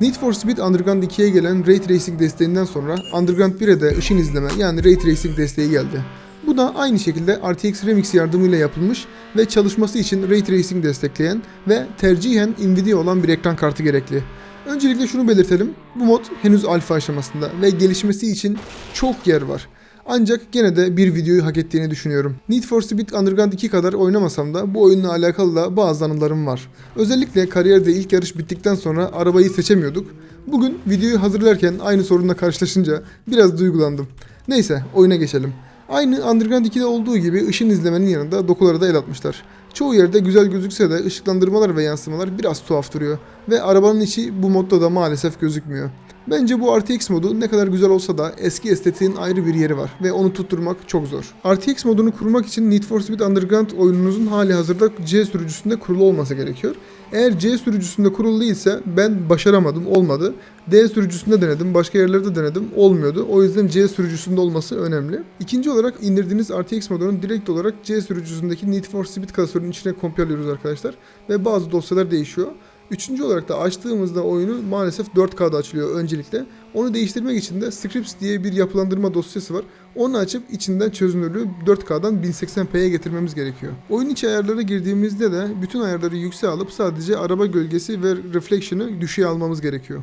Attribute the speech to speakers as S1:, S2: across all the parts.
S1: Need for Speed Underground 2'ye gelen Ray Tracing desteğinden sonra Underground 1'e de ışın izleme yani Ray Tracing desteği geldi. Bu da aynı şekilde RTX Remix yardımıyla yapılmış ve çalışması için Ray Tracing destekleyen ve tercihen Nvidia olan bir ekran kartı gerekli. Öncelikle şunu belirtelim. Bu mod henüz alfa aşamasında ve gelişmesi için çok yer var. Ancak gene de bir videoyu hak ettiğini düşünüyorum. Need for Speed Underground 2 kadar oynamasam da bu oyunla alakalı da bazı anılarım var. Özellikle kariyerde ilk yarış bittikten sonra arabayı seçemiyorduk. Bugün videoyu hazırlarken aynı sorunla karşılaşınca biraz duygulandım. Neyse oyuna geçelim. Aynı Underground 2'de olduğu gibi ışın izlemenin yanında dokulara da el atmışlar. Çoğu yerde güzel gözükse de ışıklandırmalar ve yansımalar biraz tuhaf duruyor. Ve arabanın içi bu modda da maalesef gözükmüyor. Bence bu RTX modu ne kadar güzel olsa da eski estetiğin ayrı bir yeri var ve onu tutturmak çok zor. RTX modunu kurmak için Need for Speed Underground oyununuzun hali hazırda C sürücüsünde kurulu olması gerekiyor. Eğer C sürücüsünde kurulu değilse ben başaramadım olmadı. D sürücüsünde denedim başka yerlerde denedim olmuyordu. O yüzden C sürücüsünde olması önemli. İkinci olarak indirdiğiniz RTX modunu direkt olarak C sürücüsündeki Need for Speed klasörünün içine kopyalıyoruz arkadaşlar. Ve bazı dosyalar değişiyor. Üçüncü olarak da açtığımızda oyunu maalesef 4K'da açılıyor öncelikle. Onu değiştirmek için de Scripts diye bir yapılandırma dosyası var. Onu açıp içinden çözünürlüğü 4K'dan 1080p'ye getirmemiz gerekiyor. Oyun içi ayarlara girdiğimizde de bütün ayarları yükseğe alıp sadece araba gölgesi ve reflection'ı düşüğe almamız gerekiyor.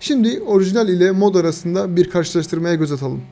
S1: Şimdi orijinal ile mod arasında bir karşılaştırmaya göz atalım.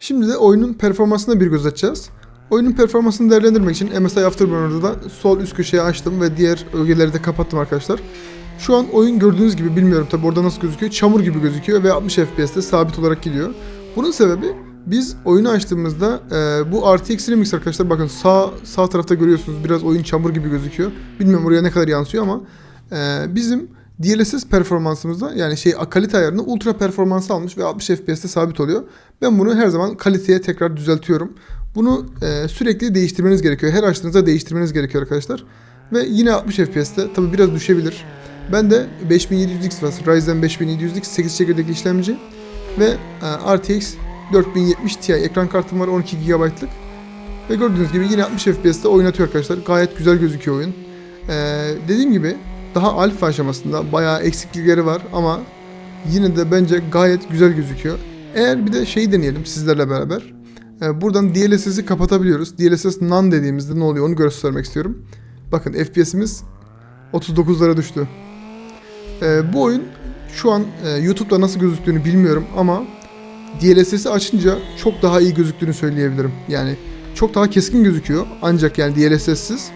S1: Şimdi de oyunun performansına bir göz atacağız. Oyunun performansını değerlendirmek için MSI Afterburner'da da sol üst köşeye açtım ve diğer ögeleri de kapattım arkadaşlar. Şu an oyun gördüğünüz gibi bilmiyorum tabi orada nasıl gözüküyor. Çamur gibi gözüküyor ve 60 FPS'te sabit olarak gidiyor. Bunun sebebi biz oyunu açtığımızda e, bu RTX Remix arkadaşlar bakın sağ sağ tarafta görüyorsunuz biraz oyun çamur gibi gözüküyor. Bilmiyorum oraya ne kadar yansıyor ama e, bizim DLSS performansımızda yani şey kalite ayarını ultra performansı almış ve 60 FPS'te sabit oluyor. Ben bunu her zaman kaliteye tekrar düzeltiyorum. Bunu e, sürekli değiştirmeniz gerekiyor. Her açtığınızda değiştirmeniz gerekiyor arkadaşlar. Ve yine 60 FPS'te tabi biraz düşebilir. Ben de 5700X var. Ryzen 5700X 8 çekirdekli işlemci ve e, RTX 4070 Ti ekran kartım var 12 GB'lık. Ve gördüğünüz gibi yine 60 FPS'te oynatıyor arkadaşlar. Gayet güzel gözüküyor oyun. E, dediğim gibi daha alfa aşamasında bayağı eksiklikleri var ama yine de bence gayet güzel gözüküyor. Eğer bir de şeyi deneyelim sizlerle beraber. Ee, buradan DLSS'i kapatabiliyoruz. DLSS none dediğimizde ne oluyor onu göstermek istiyorum. Bakın FPS'imiz 39'lara düştü. Ee, bu oyun şu an e, YouTube'da nasıl gözüktüğünü bilmiyorum ama DLSS'i açınca çok daha iyi gözüktüğünü söyleyebilirim. Yani çok daha keskin gözüküyor ancak yani DLSS'siz.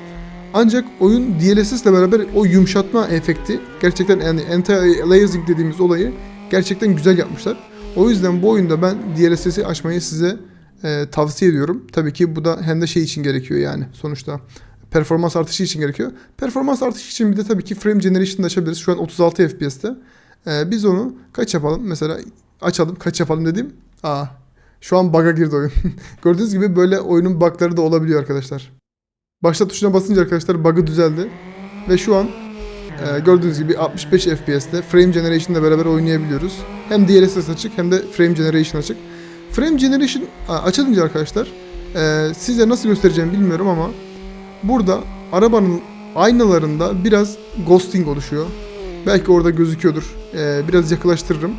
S1: Ancak oyun DLSS ile beraber o yumuşatma efekti gerçekten yani anti-aliasing dediğimiz olayı gerçekten güzel yapmışlar. O yüzden bu oyunda ben DLSS'i açmayı size e, tavsiye ediyorum. Tabii ki bu da hem de şey için gerekiyor yani sonuçta performans artışı için gerekiyor. Performans artışı için bir de tabii ki frame generation'da açabiliriz. Şu an 36 FPS'te. E, biz onu kaç yapalım? Mesela açalım. Kaç yapalım dedim. Aa, şu an bug'a girdi oyun. Gördüğünüz gibi böyle oyunun bug'ları da olabiliyor arkadaşlar. Başla tuşuna basınca arkadaşlar bug'ı düzeldi. Ve şu an e, gördüğünüz gibi 65 FPS'te Frame Generation ile beraber oynayabiliyoruz. Hem DLSS açık hem de Frame Generation açık. Frame Generation açılınca arkadaşlar e, size nasıl göstereceğimi bilmiyorum ama burada arabanın aynalarında biraz ghosting oluşuyor. Belki orada gözüküyordur. E, biraz yaklaştırırım.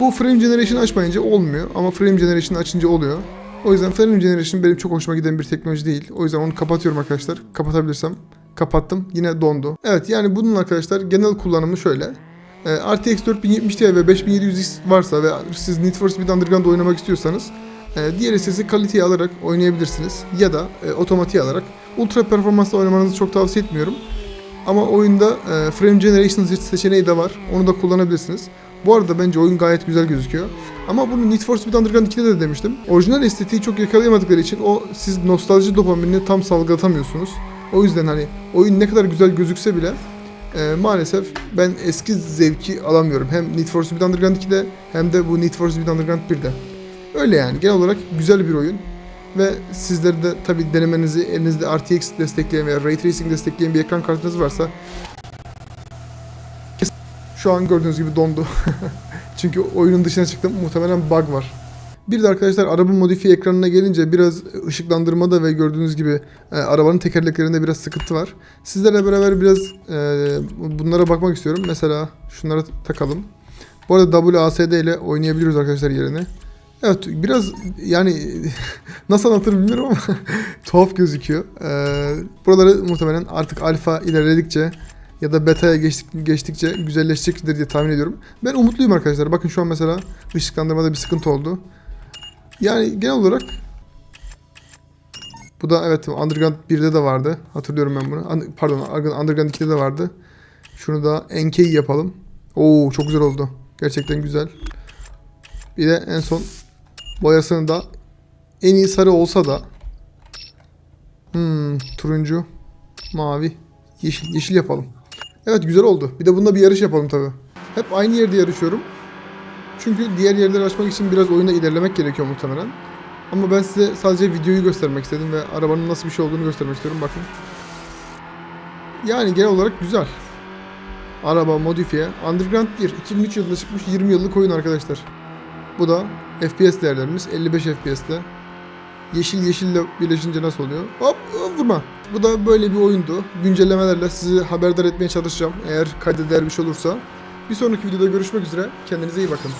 S1: Bu Frame Generation açmayınca olmuyor ama Frame Generation açınca oluyor. O yüzden Frame Generation benim çok hoşuma giden bir teknoloji değil. O yüzden onu kapatıyorum arkadaşlar. Kapatabilirsem kapattım. Yine dondu. Evet yani bunun arkadaşlar genel kullanımı şöyle. Ee, RTX 4070 Ti ve 5700X varsa ve siz Need for Speed Underground oynamak istiyorsanız e, DLSS'i kaliteye alarak oynayabilirsiniz. Ya da e, otomatiğe alarak. Ultra performansla oynamanızı çok tavsiye etmiyorum. Ama oyunda e, Frame Generation seçeneği de var. Onu da kullanabilirsiniz. Bu arada bence oyun gayet güzel gözüküyor. Ama bunu Need for Speed Underground 2'de de demiştim. Orijinal estetiği çok yakalayamadıkları için o siz nostalji dopaminini tam salgılatamıyorsunuz. O yüzden hani oyun ne kadar güzel gözükse bile e, maalesef ben eski zevki alamıyorum. Hem Need for Speed Underground 2'de hem de bu Need for Speed Underground 1'de. Öyle yani genel olarak güzel bir oyun. Ve sizleri de tabi denemenizi elinizde RTX destekleyen veya Ray Tracing destekleyen bir ekran kartınız varsa şu an gördüğünüz gibi dondu. Çünkü oyunun dışına çıktım. Muhtemelen bug var. Bir de arkadaşlar araba modifiye ekranına gelince biraz ışıklandırmada ve gördüğünüz gibi e, arabanın tekerleklerinde biraz sıkıntı var. Sizlerle beraber biraz e, bunlara bakmak istiyorum. Mesela şunları takalım. Bu arada WASD ile oynayabiliyoruz arkadaşlar yerine. Evet biraz yani nasıl anlatırım bilmiyorum ama tuhaf gözüküyor. Ee, buraları muhtemelen artık alfa ilerledikçe ya da beta'ya geçtik, geçtikçe güzelleşecektir diye tahmin ediyorum. Ben umutluyum arkadaşlar. Bakın şu an mesela ışıklandırmada bir sıkıntı oldu. Yani genel olarak bu da evet Underground 1'de de vardı. Hatırlıyorum ben bunu. Pardon Underground 2'de de vardı. Şunu da NK yapalım. Oo çok güzel oldu. Gerçekten güzel. Bir de en son boyasını da en iyi sarı olsa da hmm, turuncu, mavi, yeşil, yeşil yapalım. Evet güzel oldu. Bir de bunda bir yarış yapalım tabi. Hep aynı yerde yarışıyorum. Çünkü diğer yerleri açmak için biraz oyunda ilerlemek gerekiyor muhtemelen. Ama ben size sadece videoyu göstermek istedim ve arabanın nasıl bir şey olduğunu göstermek istiyorum. Bakın. Yani genel olarak güzel. Araba modifiye. Underground 1. 2003 yılında çıkmış 20 yıllık oyun arkadaşlar. Bu da FPS değerlerimiz 55 FPS'te. Yeşil yeşille birleşince nasıl oluyor? Hop, hop vurma. Bu da böyle bir oyundu. Güncellemelerle sizi haberdar etmeye çalışacağım. Eğer kayda değer bir şey olursa. Bir sonraki videoda görüşmek üzere. Kendinize iyi bakın.